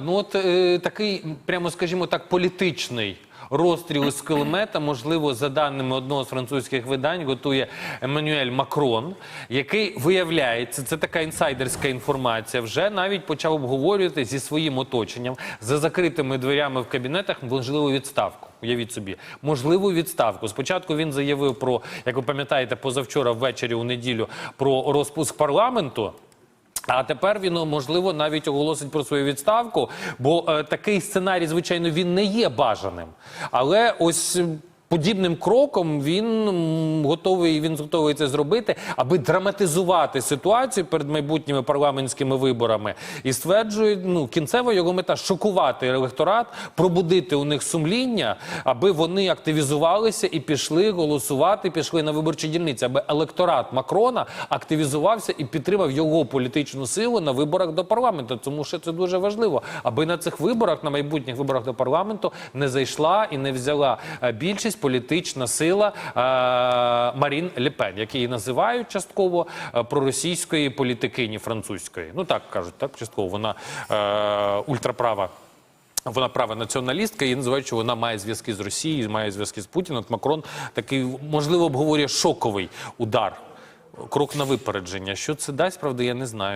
Ну от е, такий, прямо скажімо так, політичний. Розстріл з кулемета, можливо, за даними одного з французьких видань, готує Еммануель Макрон, який виявляється, це така інсайдерська інформація, вже навіть почав обговорювати зі своїм оточенням за закритими дверями в кабінетах можливу відставку. Уявіть собі, можливу відставку. Спочатку він заявив про, як ви пам'ятаєте, позавчора ввечері у неділю про розпуск парламенту. А тепер він можливо навіть оголосить про свою відставку, бо е, такий сценарій, звичайно, він не є бажаним. Але ось. Подібним кроком він готовий він готовий це зробити, аби драматизувати ситуацію перед майбутніми парламентськими виборами. І стверджує, ну кінцева його мета шокувати електорат, пробудити у них сумління, аби вони активізувалися і пішли голосувати, пішли на виборчі дільниці, аби електорат Макрона активізувався і підтримав його політичну силу на виборах до парламенту. Тому що це дуже важливо, аби на цих виборах, на майбутніх виборах до парламенту, не зайшла і не взяла е, більшість політична сила е, Марін Лепен, які її називають частково е, проросійської політикині французької. Ну так кажуть, так частково вона е, ультраправа. Вона права націоналістка і називають, що вона має зв'язки з Росією, має зв'язки з Путіним. От Макрон такий можливо обговорює шоковий удар, крок на випередження. Що це дасть, правда, я не знаю.